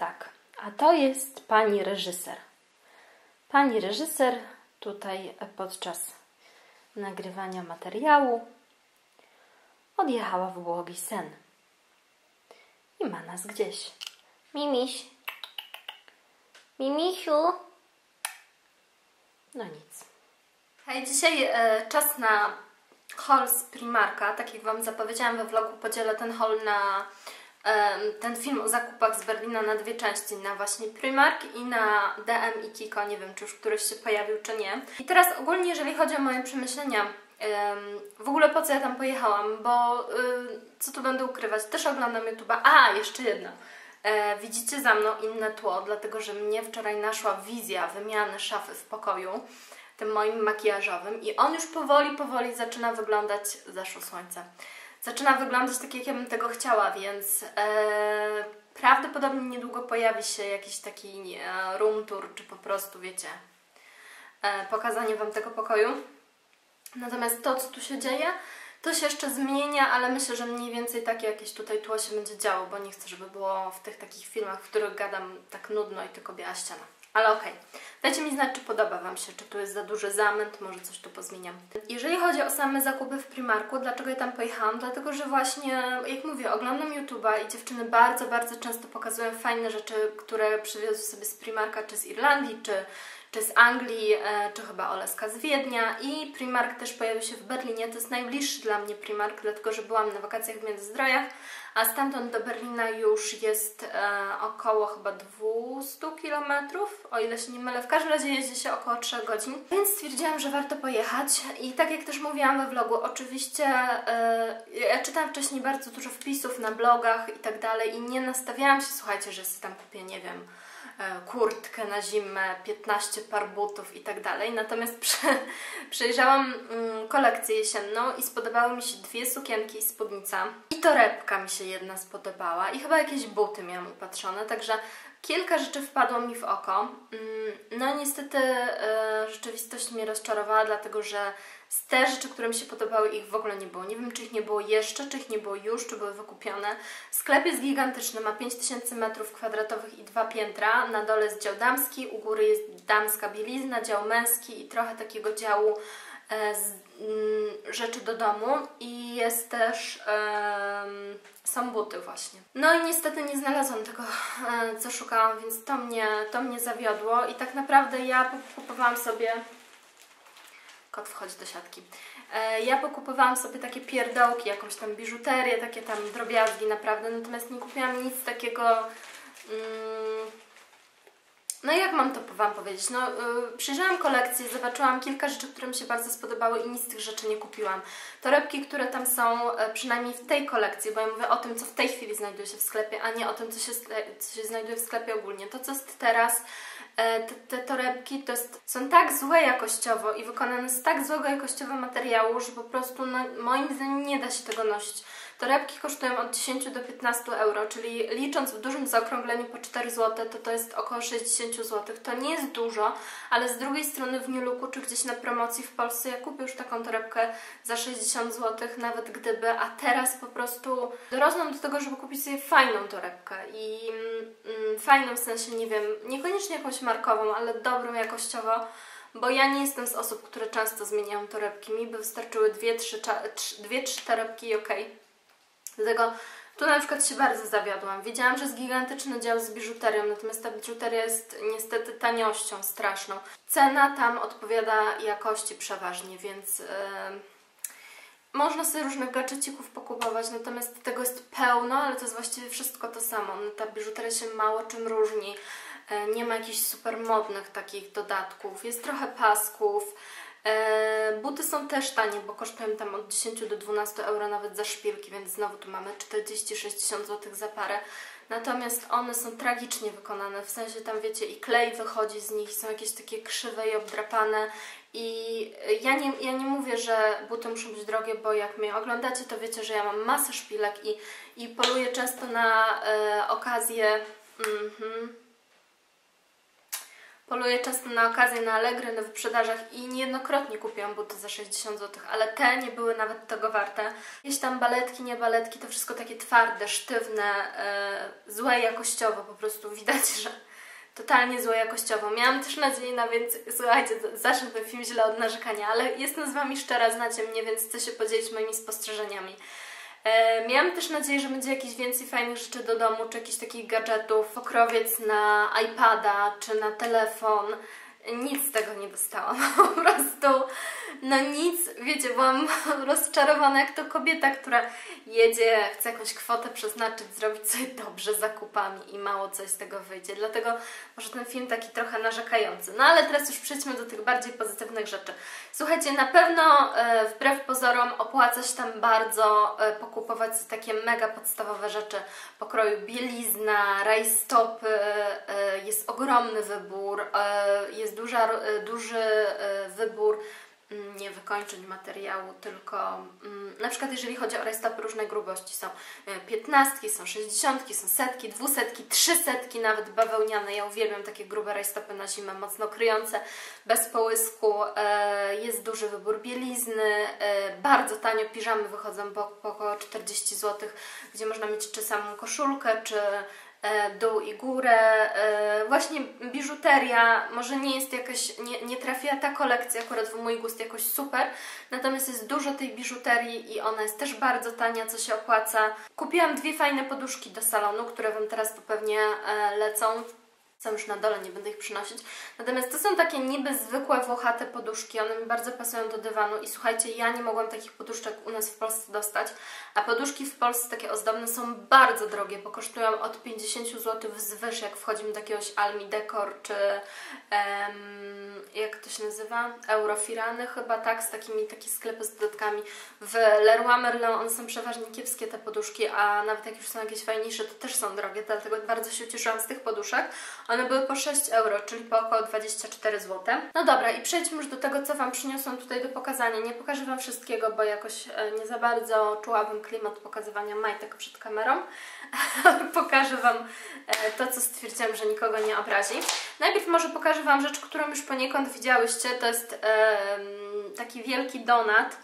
tak, a to jest pani reżyser. Pani reżyser tutaj podczas nagrywania materiału odjechała w błogi sen. I ma nas gdzieś. Mimiś. Mimisiu. No nic. Hej, dzisiaj e, czas na haul z Primarka. Tak jak Wam zapowiedziałam we vlogu, podzielę ten haul na ten film o zakupach z Berlina na dwie części, na właśnie Primark i na DM i Kiko. Nie wiem, czy już któryś się pojawił, czy nie. I teraz ogólnie, jeżeli chodzi o moje przemyślenia, w ogóle po co ja tam pojechałam, bo y, co tu będę ukrywać, też oglądam YouTube'a. A, jeszcze jedno. E, widzicie za mną inne tło, dlatego że mnie wczoraj naszła wizja wymiany szafy w pokoju, tym moim makijażowym i on już powoli, powoli zaczyna wyglądać, zaszło słońce, zaczyna wyglądać tak, jak ja bym tego chciała, więc e, prawdopodobnie niedługo pojawi się jakiś taki room tour, czy po prostu, wiecie, e, pokazanie Wam tego pokoju. Natomiast to, co tu się dzieje, to się jeszcze zmienia, ale myślę, że mniej więcej takie jakieś tutaj tło się będzie działo, bo nie chcę, żeby było w tych takich filmach, w których gadam tak nudno i tylko biała ściana. Ale okej. Okay. Dajcie mi znać, czy podoba Wam się, czy tu jest za duży zamęt, może coś tu pozmieniam. Jeżeli chodzi o same zakupy w Primarku, dlaczego ja tam pojechałam? Dlatego, że właśnie, jak mówię, oglądam YouTube'a i dziewczyny bardzo, bardzo często pokazują fajne rzeczy, które przywiozły sobie z Primarka, czy z Irlandii, czy czy z Anglii, e, czy chyba Oleska z Wiednia i Primark też pojawił się w Berlinie. To jest najbliższy dla mnie Primark, dlatego że byłam na wakacjach w Międzyzdrojach, a stamtąd do Berlina już jest e, około chyba 200 km, o ile się nie mylę. W każdym razie jeździ się około 3 godzin, więc stwierdziłam, że warto pojechać. I tak jak też mówiłam we vlogu, oczywiście e, ja czytałam wcześniej bardzo dużo wpisów na blogach i tak dalej i nie nastawiałam się, słuchajcie, że sobie tam kupię, nie wiem, kurtkę na zimę, 15 par butów i tak dalej. Natomiast prze, przejrzałam mm, kolekcję jesienną i spodobały mi się dwie sukienki i spódnica. I torebka mi się jedna spodobała i chyba jakieś buty miałam upatrzone, także kilka rzeczy wpadło mi w oko. Mm, no niestety e, rzeczywistość mnie rozczarowała, dlatego że z te rzeczy, które mi się podobały, ich w ogóle nie było. Nie wiem, czy ich nie było jeszcze, czy ich nie było już, czy były wykupione. Sklep jest gigantyczny, ma 5000 m2 i dwa piętra. Na dole jest dział damski, u góry jest damska bielizna, dział męski i trochę takiego działu e, z, mm, rzeczy do domu i jest też e, są buty właśnie. No i niestety nie znalazłam tego, e, co szukałam, więc to mnie, to mnie zawiodło i tak naprawdę ja kupowałam sobie Kot wchodzi do siatki. E, ja pokupowałam sobie takie pierdołki, jakąś tam biżuterię, takie tam drobiazgi naprawdę, natomiast nie kupiłam nic takiego... Mm, no jak mam to Wam powiedzieć? No, yy, przyjrzałam kolekcję, zobaczyłam kilka rzeczy, które mi się bardzo spodobały i nic z tych rzeczy nie kupiłam. Torebki, które tam są, yy, przynajmniej w tej kolekcji, bo ja mówię o tym, co w tej chwili znajduje się w sklepie, a nie o tym, co się, co się znajduje w sklepie ogólnie. To, co jest teraz, E, te, te torebki to jest, są tak złe jakościowo i wykonane z tak złego jakościowo materiału, że po prostu no, moim zdaniem nie da się tego nosić. Torebki kosztują od 10 do 15 euro, czyli licząc w dużym zaokrągleniu po 4 zł, to to jest około 60 zł. To nie jest dużo, ale z drugiej strony w New Looku czy gdzieś na promocji w Polsce ja kupię już taką torebkę za 60 zł, nawet gdyby, a teraz po prostu dorosłam do tego, żeby kupić sobie fajną torebkę i mm, fajną w sensie, nie wiem, niekoniecznie jakąś markową, ale dobrą jakościowo, bo ja nie jestem z osób, które często zmieniają torebki. Mi by wystarczyły dwie, trzy, dwie, trzy torebki i okej. Okay. Dlatego tu na przykład się bardzo zawiodłam. Wiedziałam, że jest gigantyczny dział z biżuterią, natomiast ta biżuteria jest niestety taniością straszną. Cena tam odpowiada jakości przeważnie, więc... Yy... Można sobie różnych gadżecików pokupować, natomiast tego jest pełno, ale to jest właściwie wszystko to samo. No, ta biżuteria się mało czym różni. E, nie ma jakichś super modnych takich dodatków. Jest trochę pasków. E, buty są też tanie, bo kosztują tam od 10 do 12 euro nawet za szpilki, więc znowu tu mamy 40-60 zł za parę. Natomiast one są tragicznie wykonane, w sensie tam wiecie i klej wychodzi z nich, są jakieś takie krzywe i obdrapane i ja nie, ja nie mówię, że buty muszą być drogie, bo jak mnie oglądacie to wiecie, że ja mam masę szpilek i, i poluję często na e, okazję mm -hmm, Poluję często na okazję, na Allegro, na wyprzedażach i niejednokrotnie kupiłam buty za 60 zł, ale te nie były nawet tego warte. Jakieś tam baletki, nie baletki, to wszystko takie twarde, sztywne, yy, złe jakościowo, po prostu widać, że totalnie złe jakościowo. Miałam też nadzieję na więcej, słuchajcie, zacznę ten film źle od narzekania, ale jestem z Wami szczera, znacie mnie, więc chcę się podzielić moimi spostrzeżeniami. E, miałam też nadzieję, że będzie jakieś więcej fajnych rzeczy do domu, czy jakichś takich gadżetów, pokrowiec na iPada, czy na telefon. Nic z tego nie dostałam. Po prostu, no nic, wiecie, byłam rozczarowana jak to kobieta, która jedzie, chce jakąś kwotę przeznaczyć, zrobić sobie dobrze zakupami i mało coś z tego wyjdzie. Dlatego może ten film taki trochę narzekający. No ale teraz już przejdźmy do tych bardziej pozytywnych rzeczy. Słuchajcie, na pewno e, wbrew pozorom opłaca się tam bardzo e, pokupować takie mega podstawowe rzeczy pokroju bielizna, rajstopy, e, jest ogromny wybór, e, jest duża, e, duży e, wybór mm, nie wykończeń materiału, tylko mm, na przykład jeżeli chodzi o rajstopy różnej grubości są e, piętnastki, są sześćdziesiątki, są setki, dwusetki, trzysetki nawet bawełniane. Ja uwielbiam takie grube rajstopy na zimę, mocno kryjące, bez połysku. Jest duży wybór bielizny, bardzo tanio piżamy wychodzą po, około 40 zł, gdzie można mieć czy samą koszulkę, czy dół i górę. E, Właśnie biżuteria może nie jest jakaś, nie, nie trafiła ta kolekcja akurat w mój gust jakoś super, natomiast jest dużo tej biżuterii i ona jest też bardzo tania, co się opłaca. Kupiłam dwie fajne poduszki do salonu, które Wam teraz tu pewnie e, lecą. Są już na dole, nie będę ich przynosić. Natomiast to są takie niby zwykłe, włochate poduszki. One mi bardzo pasują do dywanu i słuchajcie, ja nie mogłam takich poduszek u nas w Polsce dostać. A poduszki w Polsce takie ozdobne są bardzo drogie, bo kosztują od 50 zł wzwyż, jak wchodzimy do jakiegoś Almi Decor, czy em, jak to się nazywa? Eurofirany chyba, tak? Z takimi, takie sklepy z dodatkami. W Leroy Merlin one są przeważnie kiepskie te poduszki, a nawet jak już są jakieś fajniejsze, to też są drogie, dlatego bardzo się cieszyłam z tych poduszek. One były po 6 euro, czyli po około 24 zł. No dobra, i przejdźmy już do tego, co Wam przyniosłam tutaj do pokazania. Nie pokażę Wam wszystkiego, bo jakoś e, nie za bardzo czułabym klimat pokazywania majtek przed kamerą. pokażę Wam e, to, co stwierdziłam, że nikogo nie obrazi. Najpierw może pokażę Wam rzecz, którą już poniekąd widziałyście. To jest taki wielki donat,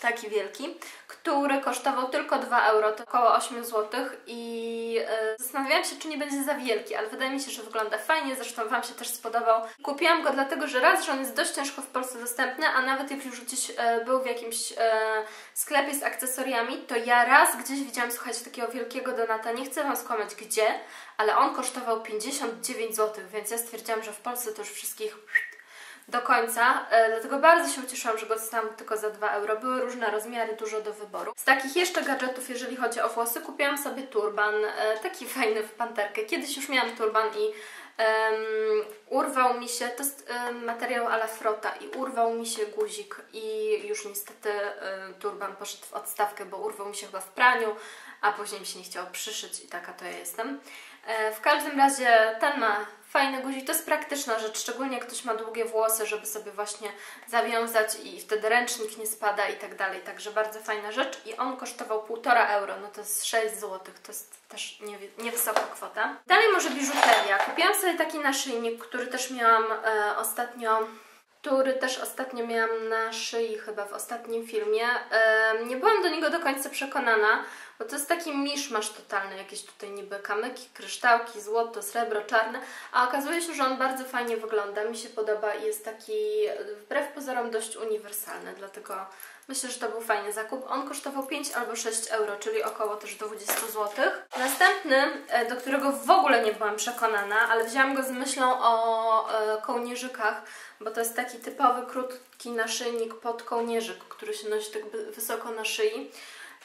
taki wielki, który kosztował tylko 2 euro, to około 8 zł i e, zastanawiałam się, czy nie będzie za wielki, ale wydaje mi się, że wygląda fajnie, zresztą Wam się też spodobał. Kupiłam go dlatego, że raz, że on jest dość ciężko w Polsce dostępny, a nawet jak już gdzieś e, był w jakimś e, sklepie z akcesoriami, to ja raz gdzieś widziałam, słuchajcie, takiego wielkiego donata, nie chcę Wam skłamać gdzie, ale on kosztował 59 zł, więc ja stwierdziłam, że w Polsce to już wszystkich do końca, e, dlatego bardzo się ucieszyłam, że go dostałam tylko za 2 euro. Były różne rozmiary, dużo do wyboru. Z takich jeszcze gadżetów, jeżeli chodzi o włosy, kupiłam sobie turban, e, taki fajny w panterkę. Kiedyś już miałam turban i urwał mi się, to jest um, materiał ala frota i urwał mi się guzik i już niestety um, turban poszedł w odstawkę, bo urwał mi się chyba w praniu, a później mi się nie chciało przyszyć i taka to ja jestem. E, w każdym razie ten ma fajny guzik. To jest praktyczna rzecz, szczególnie jak ktoś ma długie włosy, żeby sobie właśnie zawiązać i wtedy ręcznik nie spada i tak dalej. Także bardzo fajna rzecz i on kosztował 1,5 euro, no to jest 6 zł, to jest też niewysoka kwota. Dalej może biżuteria. Kupiłam sobie taki naszyjnik, który też miałam e, ostatnio który też ostatnio miałam na szyi chyba w ostatnim filmie. E, nie byłam do niego do końca przekonana, bo to jest taki miszmasz totalny, jakieś tutaj niby kamyki, kryształki, złoto, srebro, czarne, a okazuje się, że on bardzo fajnie wygląda, mi się podoba i jest taki wbrew pozorom dość uniwersalny, dlatego myślę, że to był fajny zakup. On kosztował 5 albo 6 euro, czyli około też 20 zł. Następny, e, do którego w ogóle nie byłam przekonana, ale wzięłam go z myślą o e, kołnierzykach, bo to jest taki typowy, krótki naszyjnik pod kołnierzyk, który się nosi tak wysoko na szyi.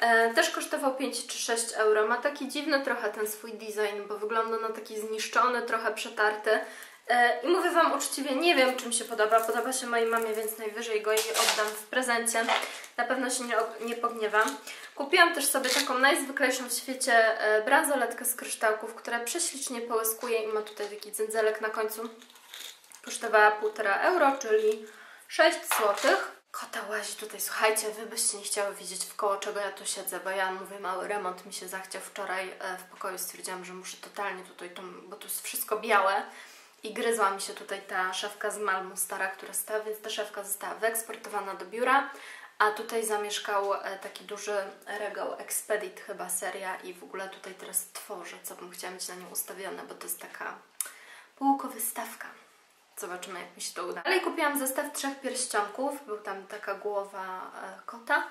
E, też kosztował 5 czy 6 euro. Ma taki dziwny trochę ten swój design, bo wygląda na taki zniszczony, trochę przetarty. E, I mówię Wam uczciwie, nie wiem czym się podoba. Podoba się mojej mamie, więc najwyżej go jej oddam w prezencie. Na pewno się nie, nie pogniewam. Kupiłam też sobie taką najzwyklejszą w świecie e, bransoletkę z kryształków, która prześlicznie połyskuje i ma tutaj taki dzędzelek na końcu. Kosztowała 1,5 euro, czyli 6 złotych. Kota łazi tutaj, słuchajcie, wy byście nie chciały widzieć w koło czego ja tu siedzę, bo ja mówię, mały remont mi się zachciał wczoraj e, w pokoju, stwierdziłam, że muszę totalnie tutaj, to, bo tu jest wszystko białe i gryzła mi się tutaj ta szafka z Malmu stara, która stała, więc ta szafka została wyeksportowana do biura. A tutaj zamieszkał e, taki duży regał Expedit chyba seria i w ogóle tutaj teraz tworzę, co bym chciała mieć na nią ustawione, bo to jest taka półkowystawka. Zobaczymy jak mi się to uda. Dalej kupiłam zestaw trzech pierścionków, był tam taka głowa e, kota,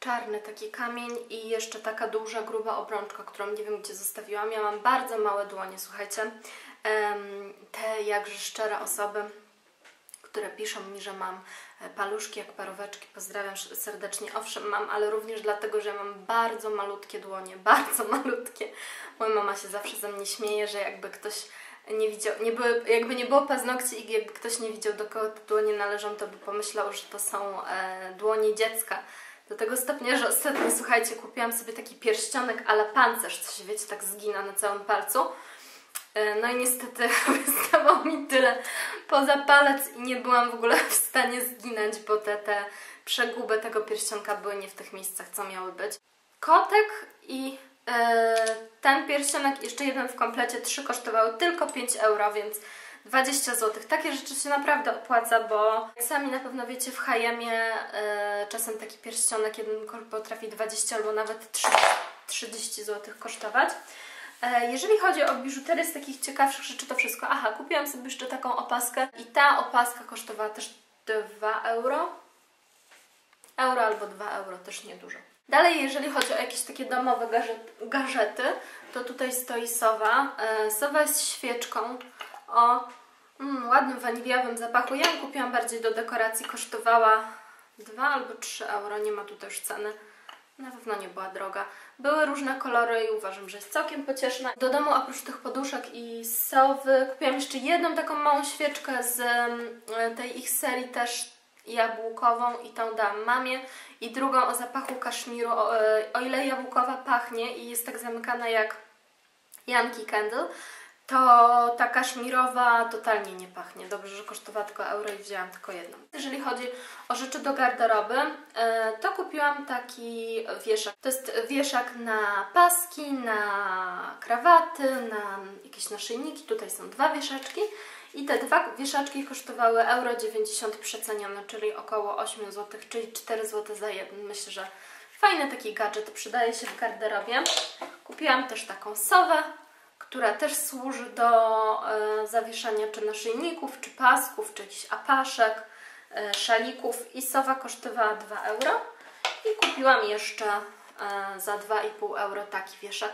czarny taki kamień i jeszcze taka duża, gruba obrączka, którą nie wiem gdzie zostawiłam. Ja mam bardzo małe dłonie, słuchajcie. Te jakże szczere osoby które piszą mi, że mam e, paluszki jak paróweczki. Pozdrawiam serdecznie. Owszem, mam, ale również dlatego, że mam bardzo malutkie dłonie, bardzo malutkie. Moja mama się zawsze ze mnie śmieje, że jakby ktoś nie widział, nie były, jakby nie było paznokci i jakby ktoś nie widział, do kogo te dłonie należą, to by pomyślał, że to są e, dłonie dziecka. Do tego stopnia, że ostatnio, słuchajcie, kupiłam sobie taki pierścionek ale pancerz, co się wiecie, tak zgina na całym palcu. E, no i niestety wystawało mi tyle poza palec i nie byłam w ogóle w stanie zginąć, bo te, te przeguby tego pierścionka były nie w tych miejscach, co miały być. Kotek i e, ten pierścionek, jeszcze jeden w komplecie, trzy kosztowały tylko 5 euro, więc 20 zł. Takie rzeczy się naprawdę opłaca, bo sami na pewno wiecie, w H&M e, czasem taki pierścionek jeden potrafi 20 albo nawet 30 zł kosztować. E, jeżeli chodzi o biżuterię z takich ciekawszych rzeczy, to wszystko. Aha, kupiłam sobie jeszcze taką opaskę i ta opaska kosztowała też 2 euro. Euro albo 2 euro, też niedużo. Dalej, jeżeli chodzi o jakieś takie domowe gadżety, to tutaj stoi sowa. E, sowa jest świeczką o mm, ładnym waniliowym zapachu. Ja ją kupiłam bardziej do dekoracji, kosztowała 2 albo 3 euro, nie ma tu też ceny. Na pewno nie była droga. Były różne kolory i uważam, że jest całkiem pocieszna. Do domu oprócz tych poduszek i sowy kupiłam jeszcze jedną taką małą świeczkę z tej ich serii też jabłkową i tą dałam mamie i drugą o zapachu kaszmiru. O, e, o ile jabłkowa pachnie i jest tak zamykana jak Yankee Candle, to ta kaszmirowa totalnie nie pachnie. Dobrze, że kosztowała tylko euro i wzięłam tylko jedną. Jeżeli chodzi o rzeczy do garderoby, e, to kupiłam taki wieszak. To jest wieszak na paski, na krawaty, na jakieś naszyjniki. Tutaj są dwa wieszaczki. I te dwa wieszaczki kosztowały euro 90 przecenione, czyli około 8 zł, czyli 4 zł za jeden. Myślę, że fajny taki gadżet, przydaje się w garderobie. Kupiłam też taką sowę która też służy do e, zawieszania czy naszyjników, czy pasków, czy jakichś apaszek, e, szalików. I sowa kosztowała 2 euro. I kupiłam jeszcze e, za 2,5 euro taki wieszak.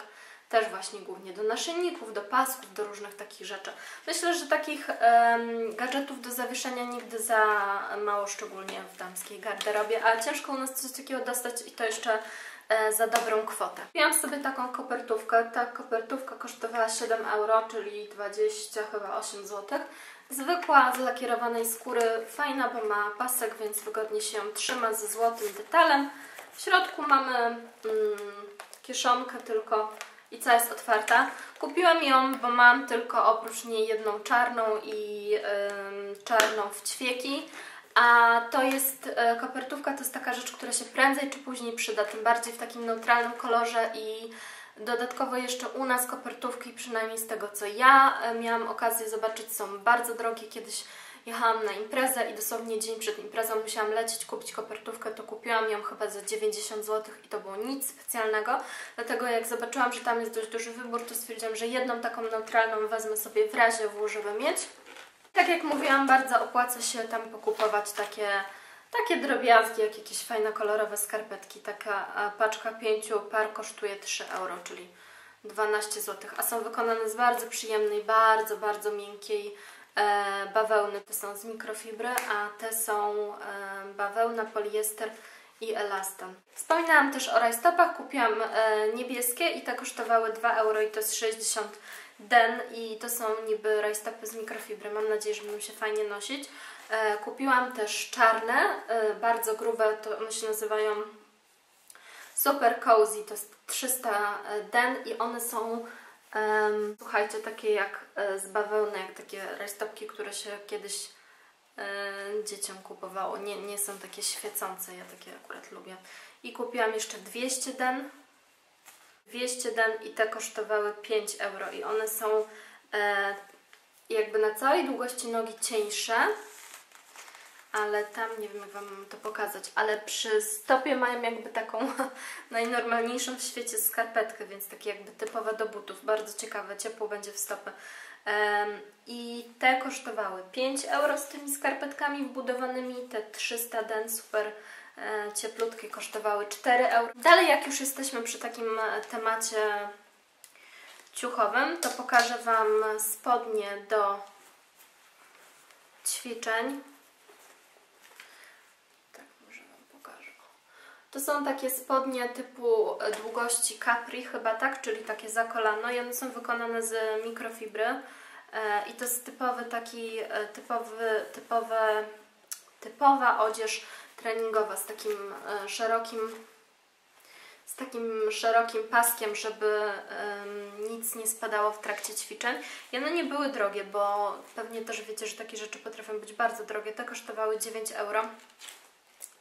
Też właśnie głównie do naszyjników, do pasków, do różnych takich rzeczy. Myślę, że takich um, gadżetów do zawieszenia nigdy za mało, szczególnie w damskiej garderobie, ale ciężko u nas coś takiego dostać i to jeszcze za dobrą kwotę. Kupiłam sobie taką kopertówkę. Ta kopertówka kosztowała 7 euro, czyli 20 chyba 8 zł. Zwykła z lakierowanej skóry, fajna, bo ma pasek, więc wygodnie się ją trzyma ze złotym detalem. W środku mamy mm, kieszonkę tylko i cała jest otwarta. Kupiłam ją, bo mam tylko oprócz niej jedną czarną i czarną w ćwieki a to jest, e, kopertówka to jest taka rzecz, która się prędzej czy później przyda, tym bardziej w takim neutralnym kolorze i dodatkowo jeszcze u nas kopertówki, przynajmniej z tego co ja e, miałam okazję zobaczyć, są bardzo drogie. Kiedyś jechałam na imprezę i dosłownie dzień przed imprezą musiałam lecieć, kupić kopertówkę, to kupiłam ją chyba za 90 zł i to było nic specjalnego. Dlatego jak zobaczyłam, że tam jest dość duży wybór, to stwierdziłam, że jedną taką neutralną wezmę sobie w razie w żeby mieć. Tak jak mówiłam, bardzo opłaca się tam pokupować takie, takie drobiazgi, jak jakieś fajne kolorowe skarpetki. Taka paczka pięciu par kosztuje 3 euro, czyli 12 zł, a są wykonane z bardzo przyjemnej, bardzo, bardzo miękkiej e, bawełny. Te są z mikrofibry, a te są e, bawełna, poliester i elastan. Wspominałam też o rajstopach, kupiłam e, niebieskie i te kosztowały 2 euro i to jest 60 den i to są niby rajstopy z mikrofibry. Mam nadzieję, że będą się fajnie nosić. E, kupiłam też czarne, e, bardzo grube, to one się nazywają Super Cozy, to jest 300 den i one są um, słuchajcie, takie jak e, z bawełny, jak takie rajstopki, które się kiedyś e, dzieciom kupowało. Nie, nie są takie świecące, ja takie akurat lubię. I kupiłam jeszcze 200 den 200 den i te kosztowały 5 euro i one są e, jakby na całej długości nogi cieńsze, ale tam nie wiem jak Wam to pokazać, ale przy stopie mają jakby taką najnormalniejszą w świecie skarpetkę, więc takie jakby typowe do butów, bardzo ciekawe, ciepło będzie w stopę. Um, I te kosztowały 5 euro z tymi skarpetkami wbudowanymi, te 300 den super cieplutkie kosztowały 4 euro. Dalej jak już jesteśmy przy takim e, temacie ciuchowym, to pokażę Wam spodnie do ćwiczeń. Tak, może Wam pokażę. To są takie spodnie typu długości capri chyba, tak? Czyli takie za kolano i one są wykonane z mikrofibry. E, I to jest typowy taki, e, typowy, typowe, typowa odzież treningowa z takim e, szerokim z takim szerokim paskiem, żeby nic nie spadało w trakcie ćwiczeń. I one nie były drogie, bo pewnie też wiecie, że takie rzeczy potrafią być bardzo drogie. Te kosztowały 9 euro,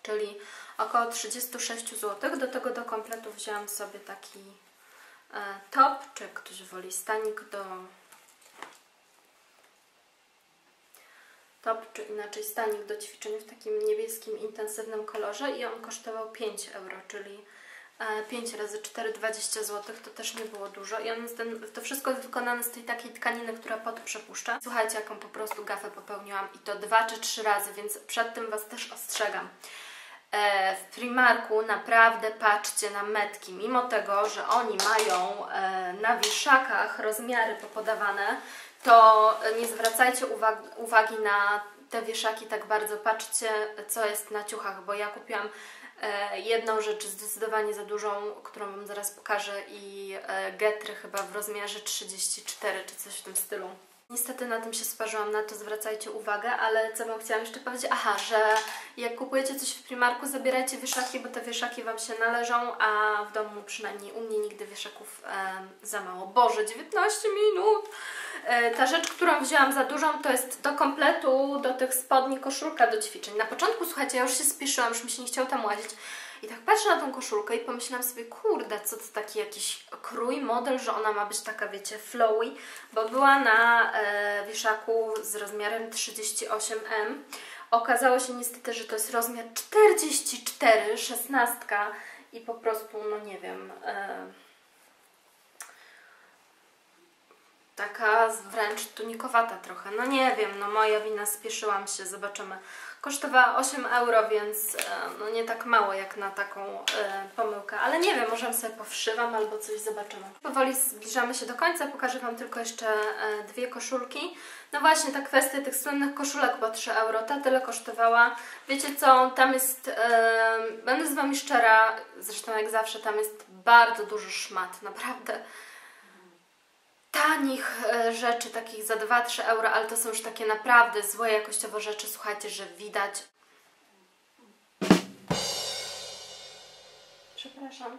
czyli około 36 zł. Do tego do kompletu wzięłam sobie taki e, top, czy ktoś woli stanik do top, czy inaczej stanik do ćwiczeń w takim niebieskim, intensywnym kolorze i on kosztował 5 euro, czyli 5 e, razy 4, 20 zł, to też nie było dużo i on jest ten, to wszystko jest wykonane z tej takiej tkaniny, która pot przepuszcza. Słuchajcie, jaką po prostu gafę popełniłam i to dwa czy trzy razy, więc przed tym Was też ostrzegam. E, w Primarku naprawdę patrzcie na metki, mimo tego, że oni mają e, na wieszakach rozmiary popodawane, to nie zwracajcie uwagi, na te wieszaki tak bardzo, patrzcie co jest na ciuchach, bo ja kupiłam E, jedną rzecz zdecydowanie za dużą, którą Wam zaraz pokażę i e, getry chyba w rozmiarze 34 czy coś w tym stylu. Niestety na tym się sparzyłam, na to zwracajcie uwagę, ale co Wam chciałam jeszcze powiedzieć? Aha, że jak kupujecie coś w Primarku, zabierajcie wieszaki, bo te wieszaki Wam się należą, a w domu przynajmniej u mnie nigdy wieszaków e, za mało. Boże, 19 minut! E, ta rzecz, którą wzięłam za dużą, to jest do kompletu, do tych spodni koszulka do ćwiczeń. Na początku, słuchajcie, ja już się spieszyłam, już mi się nie chciało tam łazić. I tak patrzę na tą koszulkę i pomyślałam sobie, kurde, co to taki jakiś krój, model, że ona ma być taka, wiecie, flowy, bo była na e, wieszaku z rozmiarem 38M. Okazało się niestety, że to jest rozmiar 44, 16 i po prostu, no nie wiem... E, taka wręcz tunikowata trochę. No nie wiem, no moja wina, spieszyłam się, zobaczymy. Kosztowała 8 euro, więc e, no nie tak mało jak na taką e, pomyłkę. Ale nie wiem, może sobie powszywam albo coś zobaczymy. Powoli zbliżamy się do końca, pokażę Wam tylko jeszcze e, dwie koszulki. No właśnie, ta kwestia tych słynnych koszulek po 3 euro, ta tyle kosztowała. Wiecie co, tam jest, będę z Wami szczera, zresztą jak zawsze, tam jest bardzo dużo szmat, naprawdę tanich e, rzeczy, takich za 2-3 euro, ale to są już takie naprawdę złe jakościowo rzeczy. Słuchajcie, że widać. Przepraszam.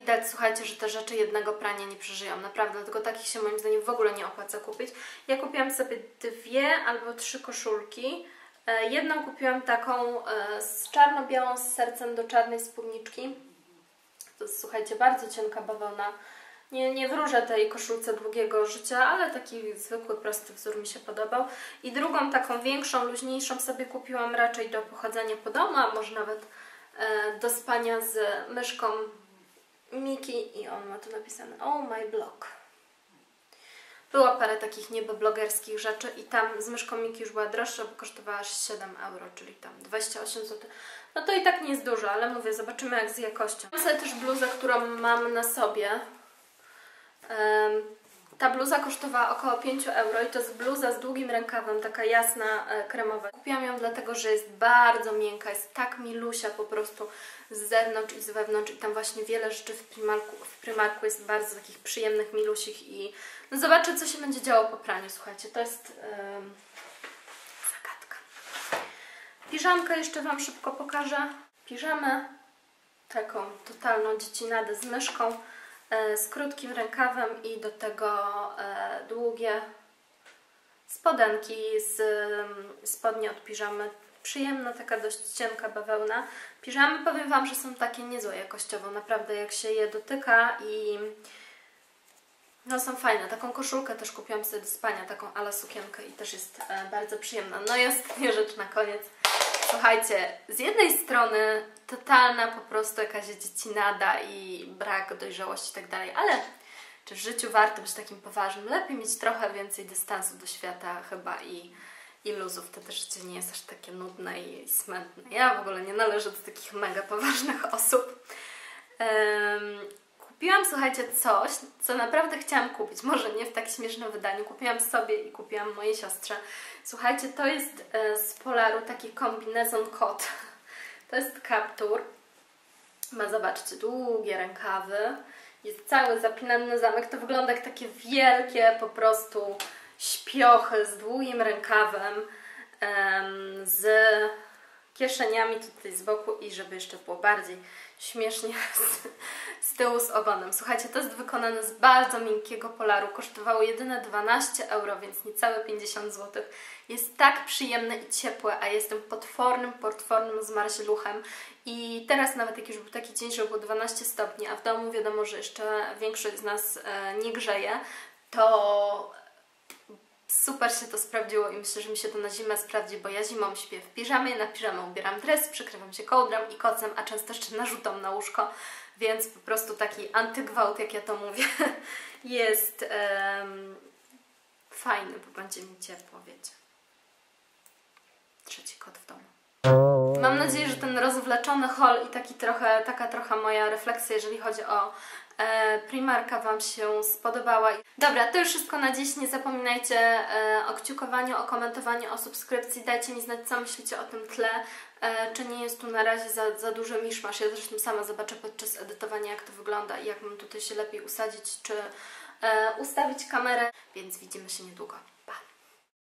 Widać, słuchajcie, że te rzeczy jednego prania nie przeżyją. Naprawdę, dlatego takich się moim zdaniem w ogóle nie opłaca kupić. Ja kupiłam sobie dwie albo trzy koszulki. E, jedną kupiłam taką e, z czarno-białą z sercem do czarnej spódniczki słuchajcie, bardzo cienka bawełna. Nie, nie wróżę tej koszulce długiego życia, ale taki zwykły, prosty wzór mi się podobał. I drugą, taką większą, luźniejszą sobie kupiłam raczej do pochodzenia po domu, a może nawet e, do spania z myszką Miki i on ma tu napisane Oh my blog. Było parę takich niby blogerskich rzeczy i tam z myszką Miki już była droższa, bo kosztowała aż 7 euro, czyli tam 28 zł. No to i tak nie jest dużo, ale mówię, zobaczymy jak z jakością. Mam sobie też bluzę, którą mam na sobie. Ta bluza kosztowała około 5 euro i to jest bluza z długim rękawem, taka jasna, e, kremowa. Kupiłam ją dlatego, że jest bardzo miękka, jest tak milusia po prostu z zewnątrz i z wewnątrz i tam właśnie wiele rzeczy w Primarku, w Primarku jest bardzo takich przyjemnych, milusich i no zobaczę co się będzie działo po praniu, słuchajcie, to jest... Piżamkę jeszcze Wam szybko pokażę. Piżamę taką totalną dziecinadę z myszką, e, z krótkim rękawem i do tego e, długie spodenki z spodnie od piżamy. Przyjemna, taka dość cienka bawełna. Piżamy powiem Wam, że są takie niezłe jakościowo, naprawdę jak się je dotyka i No są fajne. Taką koszulkę też kupiłam sobie do spania, taką ala sukienkę i też jest e, bardzo przyjemna. No i ostatnia rzecz na koniec. Słuchajcie, z jednej strony totalna po prostu jakaś dziecinada i brak dojrzałości i tak dalej, ale czy w życiu warto być takim poważnym? Lepiej mieć trochę więcej dystansu do świata chyba i, i luzów. Wtedy życie nie jest aż takie nudne i smętne. Ja w ogóle nie należę do takich mega poważnych osób. Kupiłam, słuchajcie, coś, co naprawdę chciałam kupić. Może nie w tak śmiesznym wydaniu. Kupiłam sobie i kupiłam mojej siostrze. Słuchajcie, to jest e, z Polaru taki kombinezon kot. To jest kaptur. Ma, zobaczcie, długie rękawy. Jest cały zapinany zamek. To wygląda jak takie wielkie po prostu śpiochy z długim rękawem, em, z kieszeniami tutaj z boku i żeby jeszcze było bardziej śmiesznie z, z tyłu z ogonem. Słuchajcie, to jest wykonane z bardzo miękkiego polaru. Kosztowało jedyne 12 euro, więc niecałe 50 zł. Jest tak przyjemne i ciepłe, a jestem potwornym, potwornym zmarzluchem. I teraz nawet jak już był taki dzień, że było 12 stopni, a w domu wiadomo, że jeszcze większość z nas e, nie grzeje, to super się to sprawdziło i myślę, że mi się to na zimę sprawdzi, bo ja zimą śpię w piżamie, na piżamę ubieram dres, przykrywam się kołdrą i kocem, a często jeszcze narzutą na łóżko, więc po prostu taki antygwałt, jak ja to mówię, jest um, fajny, bo będzie mi ciepło, wiecie. Trzeci kot w domu. Mam nadzieję, że ten rozwleczony haul i taki trochę, taka trochę moja refleksja, jeżeli chodzi o Primarka Wam się spodobała. Dobra, to już wszystko na dziś. Nie zapominajcie e, o kciukowaniu, o komentowaniu, o subskrypcji. Dajcie mi znać, co myślicie o tym tle. E, czy nie jest tu na razie za, za duży miszmasz. Ja zresztą sama zobaczę podczas edytowania, jak to wygląda i jak mam tutaj się lepiej usadzić, czy e, ustawić kamerę. Więc widzimy się niedługo.